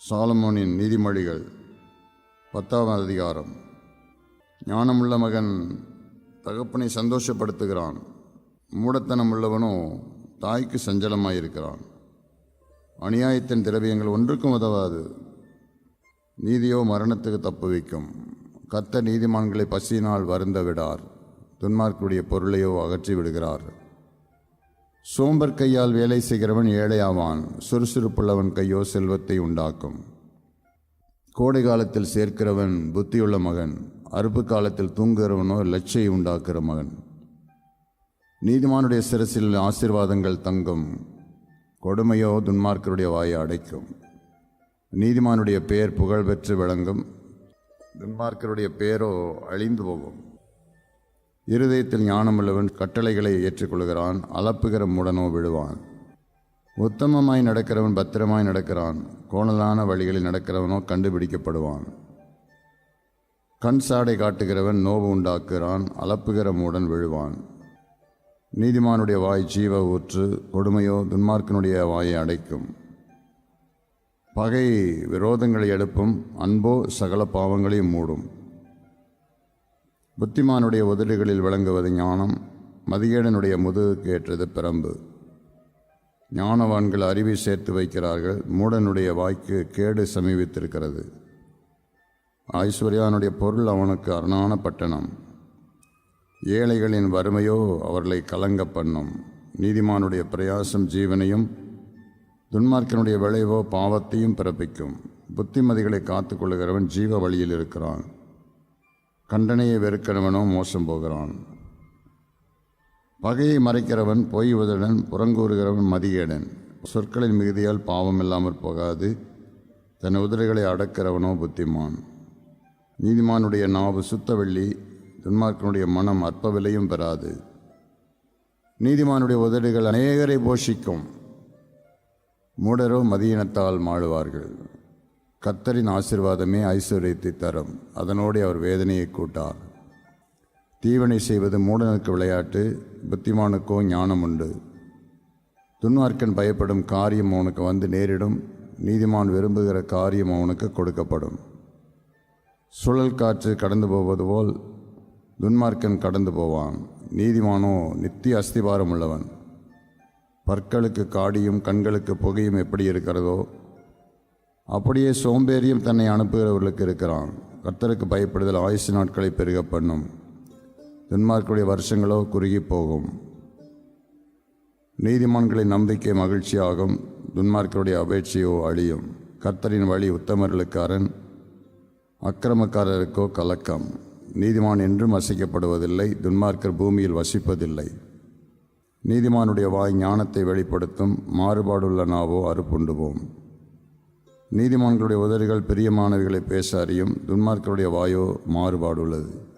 சாலமோனின் நீதிமொழிகள் பத்தாம் அதிகாரம். ஞானமுள்ள மகன் தகப்பனை சந்தோஷப்படுத்துகிறான். மூடத்தனம் உள்ளவனோ தாய்க்கு சஞ்சலமாயிருக்கிறான். அநியாயத்தின் திரவியங்கள் ஒன்றுக்கும் உதவாது. நீதியோ மரணத்துக்கு தப்பு வைக்கும். கத்த நீதிமான்களை பசியினால் வருந்த விடார் துன்மார்க்குடைய பொருளையோ அகற்றி விடுகிறார் சோம்பர் கையால் வேலை செய்கிறவன் ஏழையாவான். சுறுசுறுப்புள்ளவன் கையோ செல்வத்தை உண்டாக்கும். கோடை காலத்தில் சேர்க்கிறவன் புத்தியுள்ள மகன். அறுப்பு காலத்தில் தூங்குகிறவனோ லட்சியை உண்டாக்குற மகன். நீதிமானுடைய சிரசில் ஆசிர்வாதங்கள் தங்கும். கொடுமையோ துன்மார்க்கருடைய வாயை அடைக்கும். நீதிமானுடைய பெயர் புகழ்பெற்று விளங்கும். துன்மார்க்கருடைய பெயரோ அழிந்து போகும். இருதயத்தில் ஞானமுள்ளவன் கட்டளைகளை ஏற்றுக்கொள்கிறான் அளப்புகிற முடனோ விழுவான். உத்தமமாய் நடக்கிறவன் பத்திரமாய் நடக்கிறான் கோணலான வழிகளில் நடக்கிறவனோ கண்டுபிடிக்கப்படுவான். கண் சாடை காட்டுகிறவன் நோவு உண்டாக்குகிறான் அளப்புகிற மூடன் விழுவான். நீதிமானுடைய வாய் ஜீவ ஊற்று கொடுமையோ துன்மார்க்கனுடைய வாயை அடைக்கும். பகை விரோதங்களை எழுப்பும் அன்போ சகல பாவங்களையும் மூடும். புத்திமானுடைய உதடுகளில் விளங்குவது ஞானம் மதிகேடனுடைய முதுகுக்கு ஏற்றது பிரம்பு ஞானவான்கள் அறிவை சேர்த்து வைக்கிறார்கள் மூடனுடைய வாய்க்கு கேடு சமீபித்திருக்கிறது. ஐஸ்வர்யானுடைய பொருள் அவனுக்கு அரணான பட்டணம். ஏழைகளின் வறுமையோ அவர்களை கலங்க பண்ணும். நீதிமானுடைய பிரயாசம் ஜீவனையும் துன்மார்க்கனுடைய விளைவோ பாவத்தையும் பிறப்பிக்கும். புத்திமதிகளை காத்து கொள்கிறவன் ஜீவ வழியில் இருக்கிறான். கண்டனையை வெறுக்கிறவனோ மோசம் போகிறான். பகையை மறைக்கிறவன் பொய் உதடன் புறங்கூறுகிறவன் மதியேடன் சொற்களின் மிகுதியால் பாவம் இல்லாமற் போகாது. தன் உதிரைகளை அடக்கிறவனோ புத்திமான். நீதிமானுடைய நாவு சுத்த வெள்ளி துன்மார்க்கனுடைய மனம் அற்ப விலையும் பெறாது. நீதிமானுடைய உதடுகள் அநேகரை போஷிக்கும். மூடரோ மதியினத்தால் மாழுவார்கள் கத்தரின் ஆசிர்வாதமே ஐஸ்வர்யத்தை தரும். அதனோடு அவர் வேதனையை கூட்டார். தீவனை செய்வது மூடனுக்கு விளையாட்டு புத்திமானுக்கோ ஞானம் உண்டு. துன்மார்க்கன் பயப்படும் காரியம் அவனுக்கு வந்து நேரிடும். நீதிமான் விரும்புகிற காரியம் அவனுக்கு கொடுக்கப்படும். சுழல் காற்று கடந்து போவது போல் துன்மார்க்கன் கடந்து போவான். நீதிமானோ நித்திய அஸ்திபாரம் உள்ளவன். பற்களுக்கு காடியும் கண்களுக்கு புகையும் எப்படி இருக்கிறதோ அப்படியே சோம்பேறியும் தன்னை அனுப்புகிறவர்களுக்கு இருக்கிறான். கர்த்தருக்கு பயப்படுதல் ஆயுசு நாட்களை பெருக பண்ணும். துன்மார்க்குடைய வருஷங்களோ குறுகி போகும். நீதிமான்களின் நம்பிக்கை மகிழ்ச்சியாகும். துன்மார்க்கருடைய அபேட்சையோ அழியும். கர்த்தரின் வழி உத்தமர்களுக்கு அரண் அக்கிரமக்காரருக்கோ கலக்கம். நீதிமான் என்றும் வசிக்கப்படுவதில்லை துன்மார்க்கர் பூமியில் வசிப்பதில்லை. நீதிமானுடைய வாய் ஞானத்தை வெளிப்படுத்தும் மாறுபாடுள்ள நாவோ அறுப்புண்டுவோம். நீதிமான்களுடைய உதடுகள் பிரியமானவைகளை பேச அறியும். துன்மார்க்கருடைய வாயோ மாறுபாடுள்ளது.